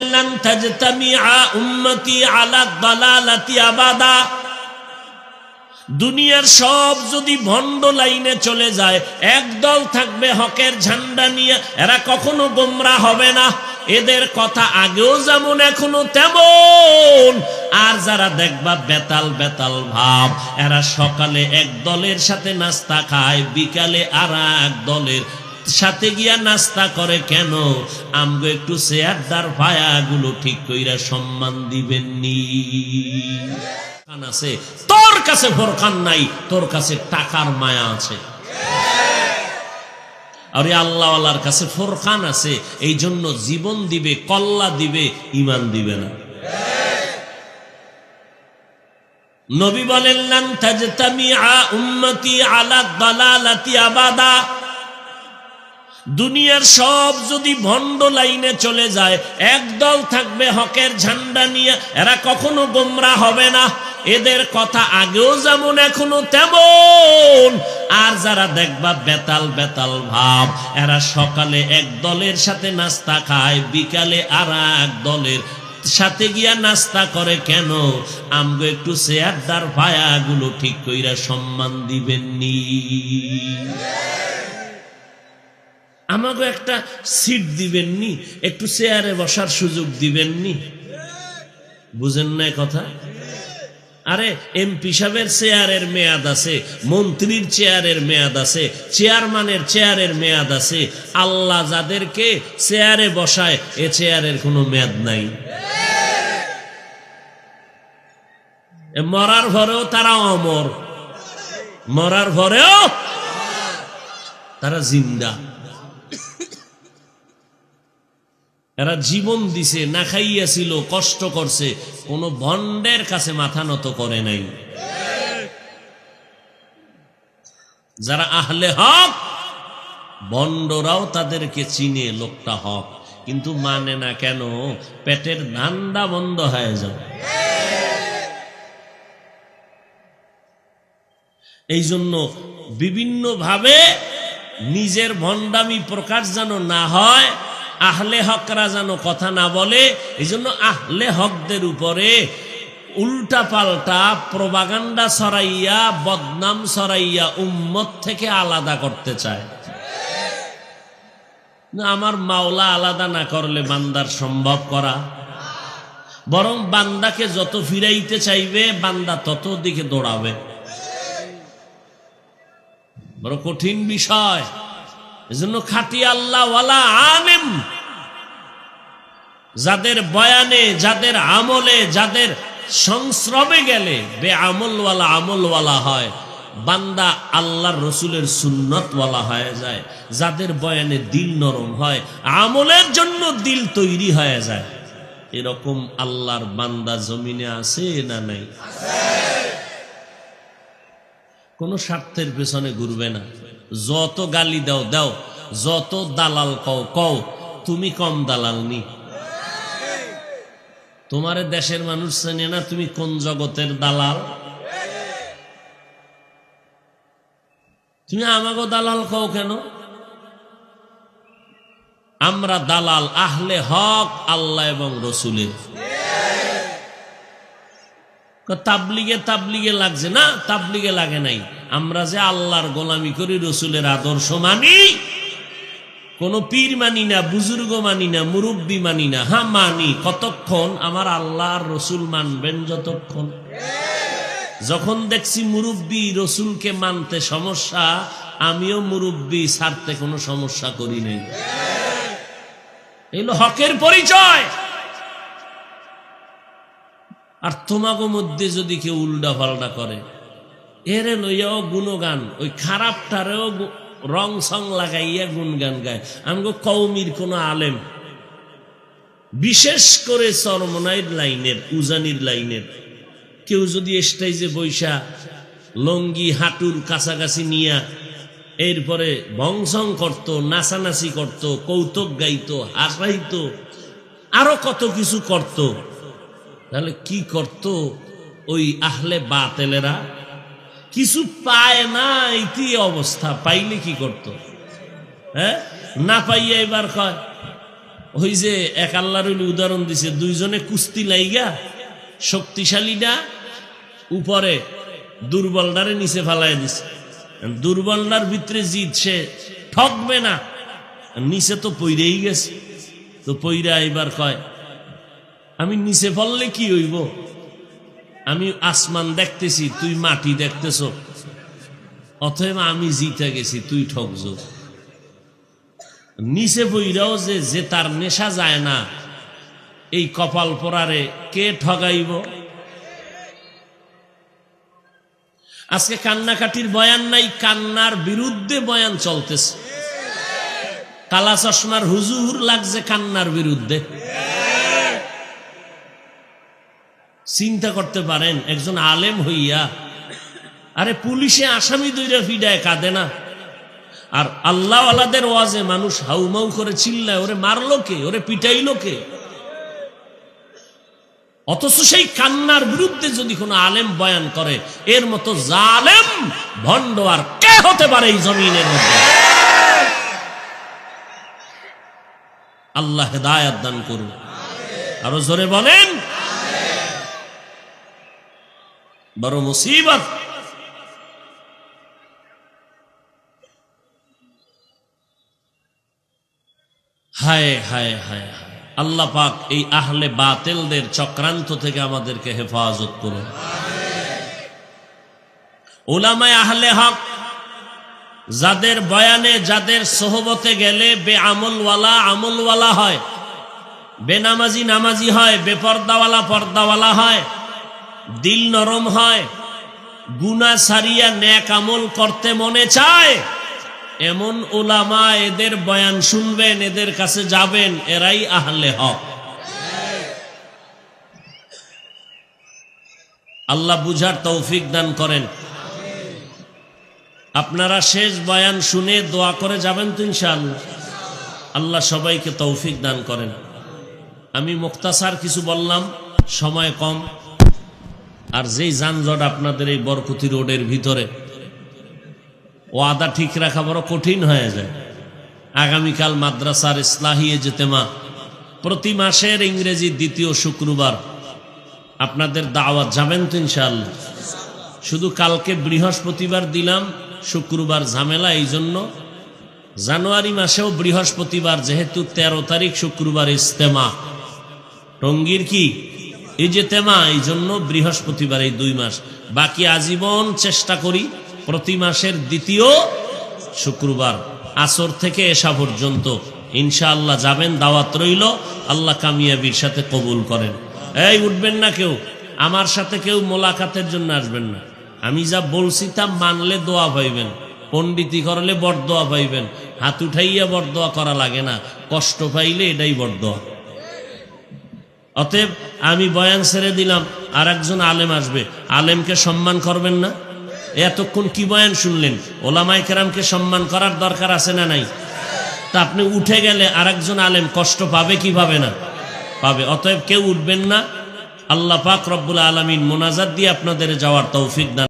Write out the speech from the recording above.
لن تجتمع উম্মতি على الضلالة আবাদা দুনিয়ার সব যদি ভণ্ড লাইনে চলে যায় একদল থাকবে হকের ঝান্ডা নিয়ে এরা কখনো গোমরা হবে না এদের কথা আগেও যেমন এখনো তেমন আর যারা দেখবা বেতাল বেতাল ভাব এরা সকালে এক দলের সাথে নাস্তা খায় বিকালে আর এক দলের সাথে গিয়া নাস্তা করে কেন? আমগো একটু চেয়ারদার ভায়াগুলো ঠিক কইরা সম্মান দিবেননি। ফোরকান আছে? তোর কাছে ফোরকান নাই, তোর কাছে টাকার মায়া আছে। আরে আল্লাহওয়ালার কাছে ফোরকান আছে এই জন্য জীবন দিবে, কল্লা দিবে ইমান দিবে না। নবী বলেন, লান তাজতামিআ উম্মতি আলা দালালাতি আবাদা। দুনিয়ার সব যদি ভণ্ড লাইনে চলে যায়, একদল থাকবে হকের ঝান্ডা নিয়ে, এরা কখনো গোমরা হবে না। এদের কথা আগেও যেমন, এখনও তেমন। আর যারা দেখবা বেতাল বেতাল ভাব, এরা সকালে এক দলের সাথে নাস্তা খায়, বিকালে আর এক দলের সাথে গিয়া নাস্তা করে। কেন? আমগো একটু চেয়ারদার ভায়াগুলো ঠিক কইরা সম্মান দিবেননি। আমাকে একটা সিট দিবেননি, একটু চেয়ারে বসার সুযোগ দিবেননি। বুঝেন না কথা? আরে, এমপি সাহেবের চেয়ারের মেয়াদ আছে, মন্ত্রীর চেয়ারের মেয়াদ আছে, চেয়ারম্যানের চেয়ারের মেয়াদ আছে। আল্লাহ যাদেরকে চেয়ারে বসায়, এ চেয়ারের কোনো মেয়াদ নাই। মরার ভরেও তারা অমর। মরার ভরেও তারা জিন্দা। এরা জীবন দিছে, না খাইয়াছিল কষ্ট করছে, কোন ভণ্ডের কাছে মাথা নত করে নাই। যারা আহলে হক বন্ডরাও তাদেরকে চিনে লোকটা হক, কিন্তু মানে না কেন, পেটের ধান্দা বন্ধ হয়ে যাবে। এই জন্য বিভিন্নভাবে নিজের ভণ্ডামি প্রকাশ যেন না হয় আহলে হকরা যেন কথা না বলে এই জন্য আহলে হকদের উপরে উল্টা পাল্টা প্রবাগান্ডা সরাইয়া বদনাম সরাইয়া উম্মত থেকে আলাদা করতে চায়। না, আমার মাওলা আলাদা না করলে বান্দার সম্ভব করা? বরং বান্দাকে যত ফিরাইতে চাইবে বান্দা তত দিকে দৌড়াবে। বড় কঠিন বিষয়। এজন্য খাটি আল্লাহ ওয়ালা আলেম, যাদের বয়ানে, যাদের আমলে, যাদের সংশ্রমে গেলে বে আমলওয়ালা আমলওয়ালা হয়, বান্দা আল্লাহর রসুলের সুন্নতওয়ালা হয়ে যায়, যাদের বয়ানে দিল নরম হয়, আমলের জন্য দিল তৈরি হয়ে যায়। এরকম আল্লাহর বান্দা জমিনে আছে না নাই? কোনো স্বার্থের পেছনে ঘুরবে না। যত গালি দাও দাও। যত দালাল কও কও। তুমি কম দালাল নি। তোমার দেশের মানুষ চেনে না তুমি কোন জগতের দালাল। তুমি আমাকে দালাল কও কেন? আমরা দালাল, আহলে হক, আল্লাহ এবং রসুলের। তাবলিগে তাবলিগে লাগছে না? তাবলিগে লাগে নাই। আমরা যে আল্লাহর গোলামি করি, রসুলের আদর্শ মানি। কোন পীর মানি না, বুজুর্গ মানি না, মুরব্বী মানি না। হ্যাঁ মানি। কতক্ষণ? আমার আল্লাহর রসুল মানবেন যতক্ষণ। যখন দেখছি মুরব্বী রসুলকে মানতে সমস্যা, আমিও মুরব্বী ছাড়তে কোনো সমস্যা করি নাই। এগুলো হকের পরিচয়। আর তোমাকে মধ্যে যদি কেউ উল্টা পাল্টা করে, এরে লইয়াও গুণগান, ওই খারাপটারেও রং সং লাগাইয়া গুণগান গায়। আমগো কৌমির কোন আলেম, বিশেষ করে চরমনাইর লাইনের, উজানির লাইনের, কেউ যদি স্টেজে বৈশা লঙ্গি হাঁটুর কাছাকাছি নিয়া এরপরে বংশং করত, নাচানাচি করত, কৌতুক গাইত হাসাইতো আরও কত কিছু করত তাহলে কি করত ওই আহলে বাতেলেরা? কিছু পায় না ইতি অবস্থা। পাইলে কি করত? হ্যাঁ? না পাইয়া এবার কয়, ওই যে এক আল্লাহর উদাহরণ দিছে, দুইজনে কুস্তি লাইগা শক্তিশালীটা উপরে দুর্বলটারে নিচে ফালাই দিছে। দুর্বলটার ভিতরে জিত সে ঠকবে না। নিচে তো পইরেই গেছে। তো পইরা এবার কয় আমি নিচে ফললে কি হইব? আমি আসমান দেখতেছি, তুই মাটি দেখতেছ। অতএব আমি জিতে গেছি, তুই ঠকছ। নিচে বইরাও যে যে তার নেশা যায় না, এই কপাল পরারে কে ঠগাইব? আজকে কান্নাকাটির বয়ান নাই, কান্নার বিরুদ্ধে বয়ান চলতেছে। কালা চশমার হুজুর লাগছে কান্নার বিরুদ্ধে। চিন্তা করতে পারেন, একজন আলেম হইয়া, আরে পুলিশে আসামি দইরা ফিডায় কাঁদে না। আর আল্লাহ আলাদের ওয়াজে মানুষ হাউমাউ করে চিল্লায়, ওরে মারলো কে? ওরে পিটাইলো কে? অথচ সেই কান্নার বিরুদ্ধে যদি কোনো আলেম বয়ান করে, এর মতো জালেম, ভণ্ড আর কে হতে পারে এই জমিনের মধ্যে? আল্লাহ হেদায়াত দান করুন। আরও জোরে বলেন বড় মুসিবত। হায় হায় হায় আল্লাহ পাক এই আহলে বাতেলদের চক্রান্ত থেকে আমাদেরকে হেফাজত করুন। ওলামায় আহলে হক, যাদের বয়ানে, যাদের সোহবতে গেলে বে আমলওয়ালা আমলওয়ালা হয়, বেনামাজি নামাজি হয়, বেপর্দাওয়ালা পর্দাওয়ালা হয় দিল নরম হয় গুনা সারিয়া ন্যাক আমল করতে মনে চায়। এমন ওলামা এদের বয়ান শুনবেন, এদের কাছে যাবেন, এরাই আহলে হক। আল্লাহ বুঝার তৌফিক দান করেন। আপনারা শেষ বয়ান শুনে দোয়া করে যাবেন তো ইনশাআল্লাহ। আল্লাহ সবাইকে তৌফিক দান করেন। আমি মুক্তাসার কিছু বললাম, সময় কম। আর যেই যানজট আপনাদের এই বরকুতি রোডের ভিতরে ও আদা ঠিক রাখা বড় কঠিন হয়ে যায়। আগামীকাল মাদ্রাসার ইসলাহিয়ে যেতেমা প্রতি মাসের ইংরেজি দ্বিতীয় শুক্রবার আপনাদের দাওয়াত যাবেন তো ইনশাআল্লাহ। শুধু কালকে বৃহস্পতিবার দিলাম, শুক্রবার ঝামেলা এই জন্য জানুয়ারি মাসেও বৃহস্পতিবার, যেহেতু ১৩ তারিখ শুক্রবার ইস্তেমা টঙ্গীর কি? এই যে তেমা, এই জন্য বৃহস্পতিবার এই দুই মাস। বাকি আজীবন চেষ্টা করি, প্রতি মাসের দ্বিতীয় শুক্রবার আসর থেকে এসা পর্যন্ত। ইনশাআল্লাহ যাবেন, দাওয়াত রইল, আল্লাহ কামিয়াবির সাথে কবুল করেন। এই, উঠবেন না কেউ। আমার সাথে কেউ মোলাকাতের জন্য আসবেন না। আমি যা বলছি তা মানলে দোয়া পাইবেন, পণ্ডিতি করলে বরদোয়া পাইবেন। হাত উঠাইয়া বরদোয়া করা লাগে না। কষ্ট পাইলে এটাই বরদোয়া। অতএব আমি বয়ান ছেড়ে দিলাম আর একজন আলেম আসবে। আলেমকে সম্মান করবেন না? এতক্ষণ কি বয়ান শুনলেন? ওলামাই কেরামকে সম্মান করার দরকার আছে না নাই? তা আপনি উঠে গেলে আর একজন আলেম কষ্ট পাবে কি পাবে না? পাবে। অতএব কেউ উঠবেন না। আল্লাহ পাক রব্বুল আলমিন মোনাজাত দিয়ে আপনাদের যাওয়ার তৌফিক দান